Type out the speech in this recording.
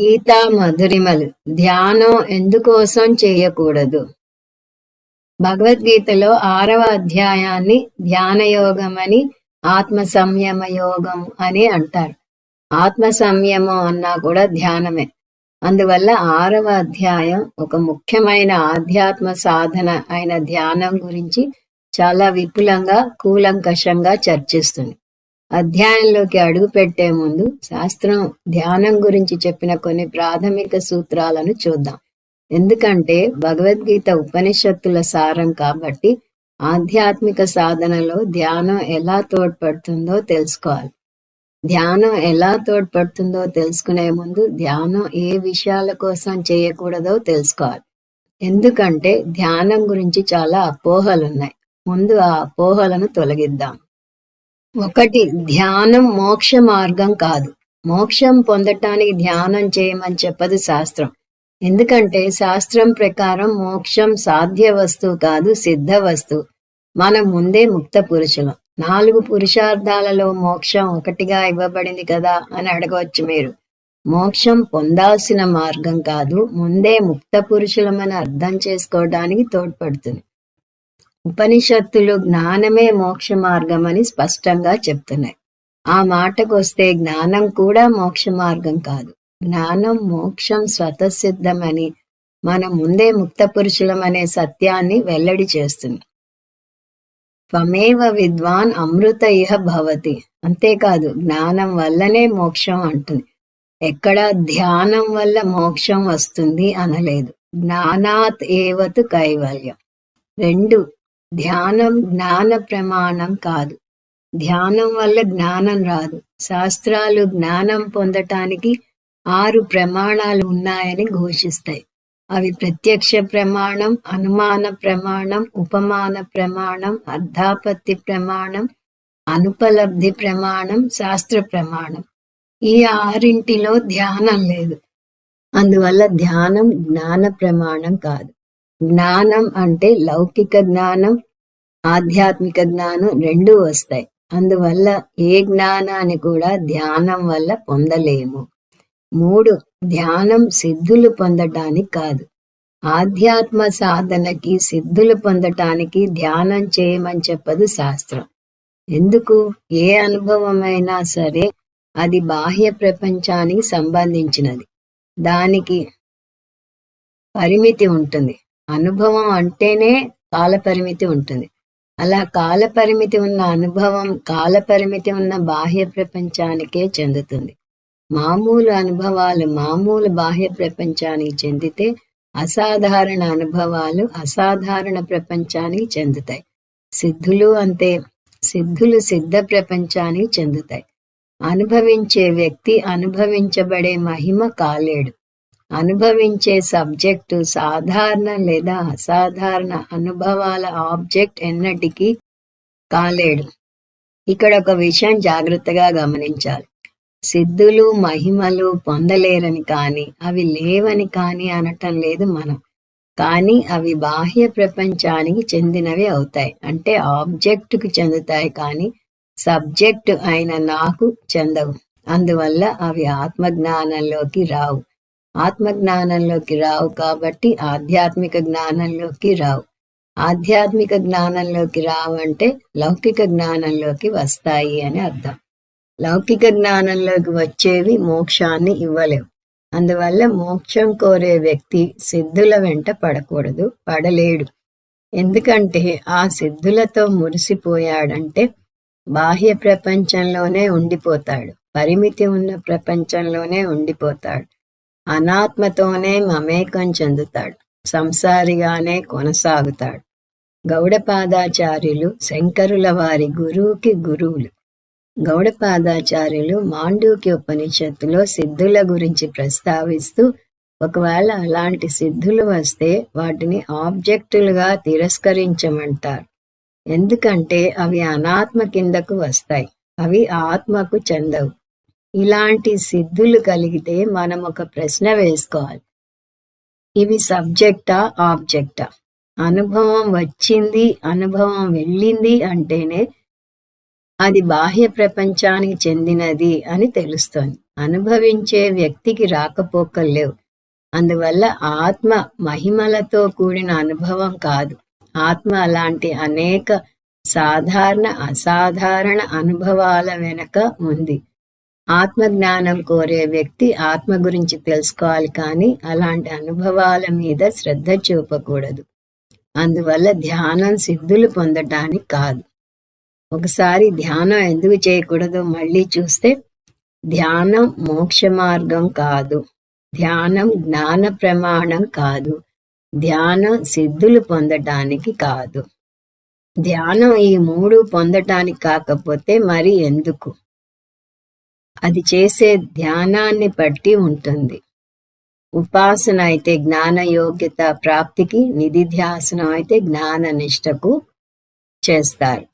గీతా మధురిమలు. ధ్యానం ఎందుకోసం చేయకూడదు? భగవద్గీతలో ఆరవ అధ్యాయాన్ని ధ్యానయోగం అని ఆత్మ సంయమ యోగం అని అంటారు. ఆత్మ సంయమం అన్నా కూడా ధ్యానమే. అందువల్ల ఆరవ అధ్యాయం ఒక ముఖ్యమైన ఆధ్యాత్మ సాధన అయిన ధ్యానం గురించి చాలా విపులంగా కూలంకషంగా చర్చిస్తుంది. అధ్యాయంలోకి అడుగు పెట్టే ముందు శాస్త్రం ధ్యానం గురించి చెప్పిన కొన్ని ప్రాథమిక సూత్రాలను చూద్దాం. ఎందుకంటే భగవద్గీత ఉపనిషత్తుల సారం కాబట్టి ఆధ్యాత్మిక సాధనలో ధ్యానం ఎలా తోడ్పడుతుందో తెలుసుకోవాలి. ధ్యానం ఎలా తోడ్పడుతుందో తెలుసుకునే ముందు ధ్యానం ఏ విషయాల కోసం చేయకూడదో తెలుసుకోవాలి. ఎందుకంటే ధ్యానం గురించి చాలా అపోహలున్నాయి. ముందు ఆ అపోహలను తొలగిద్దాం. ఒకటి ధ్యానం మోక్ష మార్గం కాదు. మోక్షం పొందటానికి ధ్యానం చేయమని చెప్పదు శాస్త్రం. ఎందుకంటే శాస్త్రం ప్రకారం మోక్షం సాధ్య వస్తువు కాదు సిద్ధ వస్తువు. మనం ముందే ముక్త పురుషులం. నాలుగు పురుషార్థాలలో మోక్షం ఒకటిగా ఇవ్వబడింది కదా అని అడగవచ్చు మీరు. మోక్షం పొందాల్సిన మార్గం కాదు ముందే ముక్త పురుషులమని అర్థం చేసుకోవడానికి తోడ్పడుతుంది. ఉపనిషత్తులు జ్ఞానమే మోక్ష మార్గం అని స్పష్టంగా చెప్తున్నాయి. ఆ మాటకొస్తే జ్ఞానం కూడా మోక్ష మార్గం కాదు. జ్ఞానం మోక్షం స్వతసిద్ధమని మనం ముందే ముక్త పురుషులం అనే సత్యాన్ని వెల్లడి చేస్తుంది. త్వమేవ విద్వాన్ అమృత ఇహ భవతి. అంతేకాదు జ్ఞానం వల్లనే మోక్షం అంటుంది. ఎక్కడ ధ్యానం వల్ల మోక్షం వస్తుంది అనలేదు. జ్ఞానాత్ ఏవతు కైవల్యం. రెండు ధ్యానం జ్ఞాన ప్రమాణం కాదు. ధ్యానం వల్ల జ్ఞానం రాదు. శాస్త్రాలు జ్ఞానం పొందటానికి ఆరు ప్రమాణాలు ఉన్నాయని ఘోషిస్తాయి. అవి ప్రత్యక్ష ప్రమాణం అనుమాన ప్రమాణం ఉపమాన ప్రమాణం అర్ధాపత్తి ప్రమాణం అనుపలబ్ధి ప్రమాణం శాస్త్ర ప్రమాణం. ఈ ఆరింటిలో ధ్యానం లేదు. అందువల్ల ధ్యానం జ్ఞాన ప్రమాణం కాదు. జ్ఞానం అంటే లౌకిక జ్ఞానం ఆధ్యాత్మిక జ్ఞానం రెండూ వస్తాయి. అందువల్ల ఏ జ్ఞానాన్ని కూడా ధ్యానం వల్ల పొందలేము. మూడు ధ్యానం సిద్ధులు పొందటానికి కాదు. ఆధ్యాత్మ సాధనకి సిద్ధులు పొందటానికి ధ్యానం చేయమని చెప్పదు శాస్త్రం. ఎందుకు? ఏ అనుభవమైనా సరే అది బాహ్య ప్రపంచానికి సంబంధించినది. దానికి పరిమితి ఉంటుంది. అనుభవం అంటేనే కాలపరిమితి ఉంటుంది. అలా కాలపరిమితి ఉన్న అనుభవం కాల పరిమితి ఉన్న బాహ్య ప్రపంచానికే చెందుతుంది. మామూలు అనుభవాలు మామూలు బాహ్య ప్రపంచానికి చెందితే అసాధారణ అనుభవాలు అసాధారణ ప్రపంచానికి చెందుతాయి. సిద్ధులు అంతే సిద్ధులు సిద్ధ ప్రపంచానికి చెందుతాయి. అనుభవించే వ్యక్తి అనుభవించబడే మహిమ కాలేడు. అనుభవించే సబ్జెక్టు సాధారణ లేదా అసాధారణ అనుభవాల ఆబ్జెక్ట్ ఎన్నటికీ కాలేడు. ఇక్కడ ఒక విషయం జాగ్రత్తగా గమనించాలి. సిద్ధులు మహిమలు పొందలేరని కానీ అవి లేవని కానీ అనటం లేదు మనం. కానీ అవి బాహ్య ప్రపంచానికి చెందినవి అవుతాయి. అంటే ఆబ్జెక్టుకు చెందుతాయి కానీ సబ్జెక్టు అయిన నాకు చెందవు. అందువల్ల అవి ఆత్మజ్ఞానంలోకి రావు. ఆత్మజ్ఞానంలోకి రావు కాబట్టి ఆధ్యాత్మిక జ్ఞానంలోకి రావు. ఆధ్యాత్మిక జ్ఞానంలోకి రావు అంటే లౌకిక జ్ఞానంలోకి వస్తాయి అని అర్థం. లౌకిక జ్ఞానంలోకి వచ్చేవి మోక్షాన్ని ఇవ్వలేవు. అందువల్ల మోక్షం కోరే వ్యక్తి సిద్ధుల వెంట పడకూడదు పడలేడు. ఎందుకంటే ఆ సిద్ధులతో మురిసిపోయాడంటే బాహ్య ప్రపంచంలోనే ఉండిపోతాడు పరిమితి ఉన్న ప్రపంచంలోనే ఉండిపోతాడు. అనాత్మతోనే మమేకం చెందుతాడు. సంసారిగానే కొనసాగుతాడు. గౌడపాదాచార్యులు శంకరుల వారి గురువుకి గురువులు. గౌడపాదాచార్యులు మాండూక్య ఉపనిషత్తులో సిద్ధుల గురించి ప్రస్తావిస్తూ ఒకవేళ అలాంటి సిద్ధులు వస్తే వాటిని ఆబ్జెక్టులుగా తిరస్కరించమంటారు. ఎందుకంటే అవి అనాత్మ కిందకు వస్తాయి. అవి ఆత్మకు చెందవు. ఇలాంటి సిద్ధులు కలిగితే మనం ఒక ప్రశ్న వేసుకోవాలి. ఇవి సబ్జెక్టా ఆబ్జెక్టా? అనుభవం వచ్చింది అనుభవం వెళ్ళింది అంటేనే అది బాహ్య ప్రపంచానికి చెందినది అని తెలుస్తోంది. అనుభవించే వ్యక్తికి రాకపోకలేవు అందువల్ల ఆత్మ మహిమలతో కూడిన అనుభవం కాదు. ఆత్మ అలాంటి అనేక సాధారణ అసాధారణ అనుభవాల వెనక ఉంది. ఆత్మజ్ఞానం కోరే వ్యక్తి ఆత్మ గురించి తెలుసుకోవాలి కానీ అలాంటి అనుభవాల మీద శ్రద్ధ చూపకూడదు. అందువల్ల ధ్యానం సిద్ధులు పొందటానికి కాదు. ఒకసారి ధ్యానం ఎందుకు చేయకూడదో మళ్ళీ చూస్తే ధ్యానం మోక్ష మార్గం కాదు. ధ్యానం జ్ఞాన ప్రమాణం కాదు. ధ్యానం సిద్ధులు పొందటానికి కాదు. ధ్యానం ఈ మూడు పొందటానికి కాకపోతే మరి ఎందుకు? అది చేసే ధ్యానాన్ని బట్టి ఉంటుంది. ఉపాసన అయితే జ్ఞాన యోగ్యత ప్రాప్తికి నిధిధ్యాసనం అయితే జ్ఞాన నిష్టకు చేస్తారు.